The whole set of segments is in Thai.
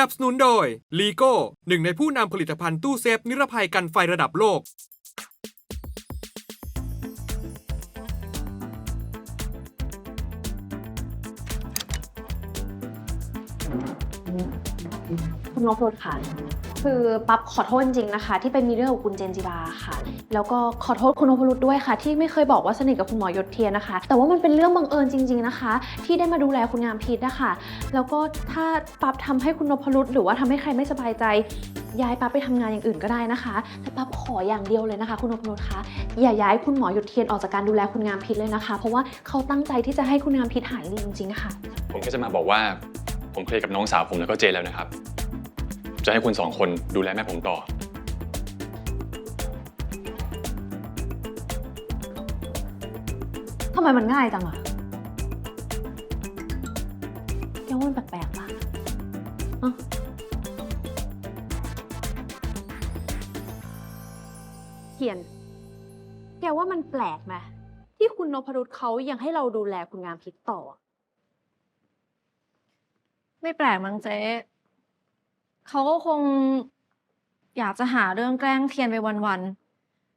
นับสนุนโดย l ีโก้หนึ่งในผู้นำผลิตภัณฑ์ตู้เซฟ นิรภัยกันไฟระดับโลก คุณนพรสค่ะ คือปั๊บขอโทษจริงนะคะ ที่ไปมีเรื่องกับคุณเจนจิราค่ะ แล้วก็ขอโทษคุณนพรุษด้วยค่ะ ที่ไม่เคยบอกว่าสนิทกับคุณหมอยศเทียนนะคะ แต่ว่ามันเป็นเรื่องบังเอิญจริง ๆนะคะ ที่ได้มาดูแลคุณงามพิษนะคะ แล้วก็ถ้าปั๊บทำให้คุณนพรุษหรือว่าทำให้ใครไม่สบายใจย้ายปั๊บไปทำงานอย่างอื่นก็ได้นะคะแต่ปั๊บขออย่างเดียวเลยนะคะ คุณนพรุษคะอย่าย้ายคุณหมอหยดเทียนออกจากการดูแลคุณงามพิษเลยนะคะ เพราะว่าเขาตั้งใจที่จะให้คุณงามพิษหายดีจริงๆค่ะ ผมก็จะมาบอกว่าผมเคลียร์กับน้องสาวผมแล้วก็เจนแล้วนะครับ จะให้คุณสองคนดูแลแม่ผมต่อ ทำไมมันง่ายจังอะแกว่ามันแปลกๆปะอะเขียน แกว่ามันแปลกไหมที่คุณนพรุษเขายังให้เราดูแลคุณงามพิษต่ออะไม่แปลกมั้งเจ๊ เขาก็คง อยากจะหาเรื่องแกล้งเทียนไปวัน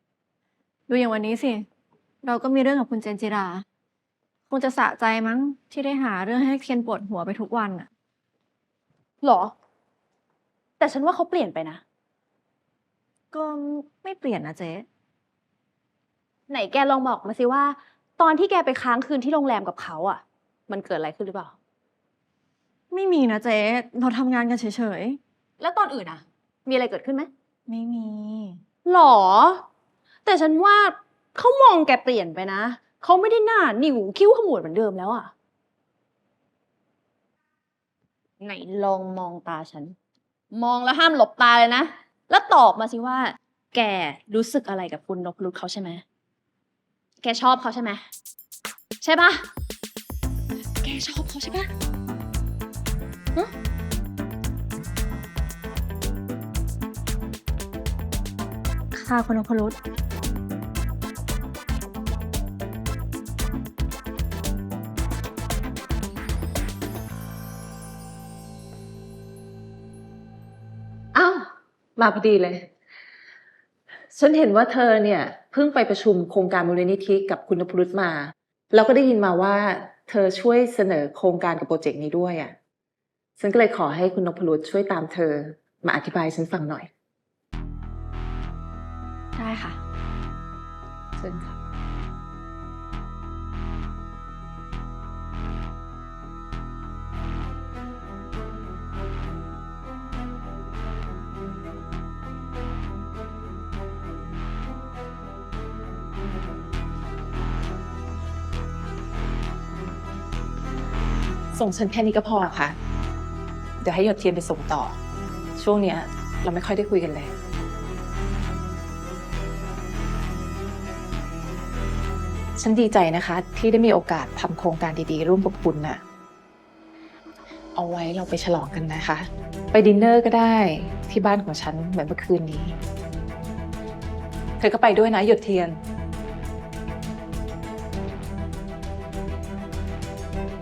ๆ ดูอย่างวันนี้สิ เราก็มีเรื่องกับคุณเจนจิรา คงจะสะใจมั้งที่ได้หาเรื่องให้เทียนปวดหัวไปทุกวันน่ะหรอ แต่ฉันว่าเขาเปลี่ยนไปนะ ก็ไม่เปลี่ยนนะเจ๊ ไหนแกลองบอกมาสิว่า ตอนที่แกไปค้างคืนที่โรงแรมกับเขาอะมันเกิดอะไรขึ้นหรือเปล่า ไม่มีนะเจ๊ เราทำงานกันเฉย แล้วตอนอื่นอะมีอะไรเกิดขึ้นไหมๆไม่มี หรอ แต่ฉันว่าเขามองแกเปลี่ยนไปนะ เขาไม่ได้หน้าหนิวคิ้วขมวดเหมือนเดิมแล้วอะไหนลองมองตาฉัน มองแล้วห้ามหลบตาเลยนะ แล้วตอบมาสิว่า แกรู้สึกอะไรกับคุณนพรุษเขาใช่ไหม แกชอบเขาใช่ไหม ใช่ปะแกชอบเขาใช่ปะ ค่ะคุณนพรุษอ้าว มาพอดีเลย ฉันเห็นว่าเธอเนี่ยเพิ่งไปประชุมโครงการมูลนิธิกับคุณนพรุษมา แล้วก็ได้ยินมาว่า เธอช่วยเสนอโครงการกับโปรเจกต์นี้ด้วยอะ่ะ ฉันก็เลยขอให้คุณนพรุษช่วยตามเธอ มาอธิบายฉันฟังหน่อย ได้ค่ะ เชิญค่ะ ส่งฉันแค่นี้ก็พอค่ะ เดี๋ยวให้หยดเทียนไปส่งต่อ ช่วงเนี้ย เราไม่ค่อยได้คุยกันเลย ฉันดีใจนะคะ ที่ได้มีโอกาสทำโครงการดีๆ ร่วมกับคุณน่ะ เอาไว้เราไปฉลองกันนะคะ ไปดินเนอร์ก็ได้ที่บ้านของฉันเหมือนเมื่อคืนนี้ เธอก็ไปด้วยนะหยดเทียน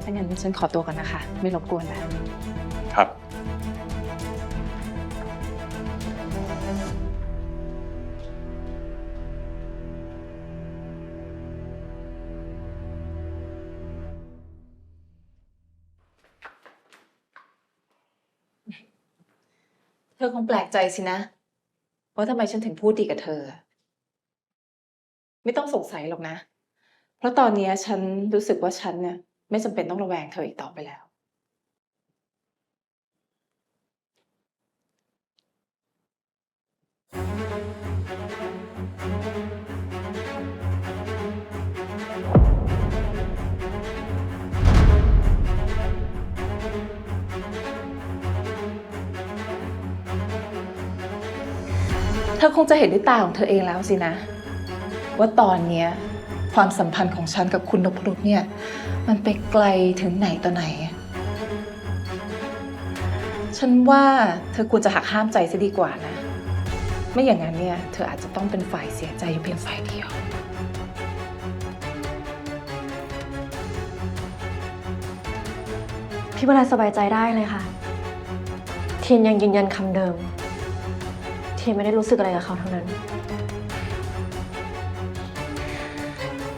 ถ้างั้นฉันขอตัวก่อนนะคะ ไม่รบกวนแล้ว เธอคงแปลกใจสินะ ว่าทำไมฉันถึงพูดดีกับเธอ ไม่ต้องสงสัยหรอกนะ เพราะตอนนี้ฉันรู้สึกว่าฉันเนี่ยไม่จำเป็นต้องระแวงเธออีกต่อไปแล้ว อคงจะเห็นด้วยตาของเธอเองแล้วสินะ ว่าตอนเนี้ยความสัมพันธ์ของฉันกับคุณนพรุษเนี่ย มันไปไกลถึงไหนต่อไหน ฉันว่าเธอควรจะหักห้ามใจซะดีกว่านะ ไม่อย่างนั้นเนี่ย เธออาจจะต้องเป็นฝ่ายเสียใจอยู่เพียงฝ่ายเดียว พี่วราสบายใจได้เลยค่ะเทียนยังยืนยันคำเดิม ไม่ได้รู้สึกอะไรกับเขาทั้งนั้น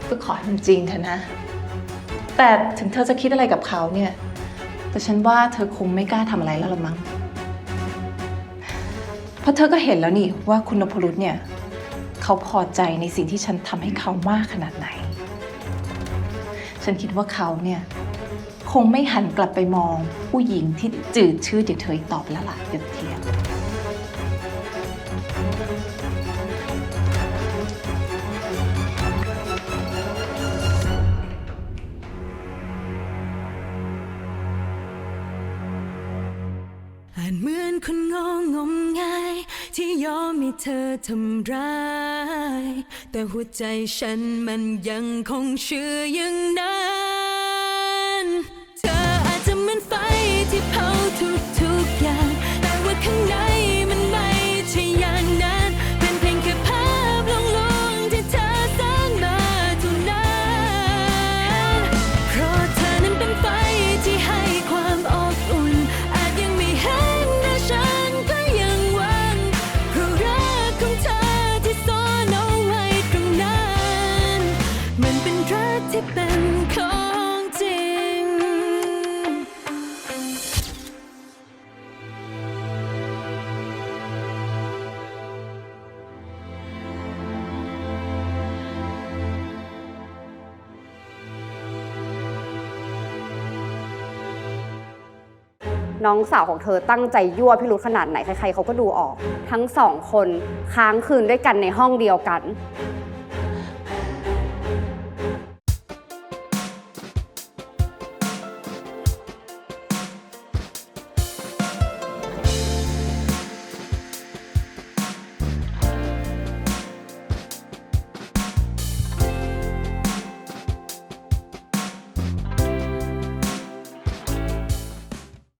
ก็ขอให้มันจริงเถอะนะ แต่ถึงเธอจะคิดอะไรกับเขาเนี่ย แต่ฉันว่าเธอคงไม่กล้าทำอะไรแล้วละมั้ง เพราะเธอก็เห็นแล้วนี่ว่าคุณนพรุษเนี่ย เขาพอใจในสิ่งที่ฉันทำให้เขามากขนาดไหน ฉันคิดว่าเขาเนี่ย คงไม่หันกลับไปมองผู้หญิงที่จืดชื่อเดี๋ยวเธออีกตอบแล้วล่ะหยดเทียานเหมือนคนงองงมงาย ที่ยอมให้เธอทำร้าย แต่หัวใจฉันมันยังคงเชื่ออย่างนั้น เธออาจจะเหมือนฟ้า ที่เป็นของจริง น้องสาวของเธอตั้งใจยั่วพี่รุธขนาดไหน ใครๆเขาก็ดูออก ทั้งสองคนค้างคืนด้วยกันในห้องเดียวกัน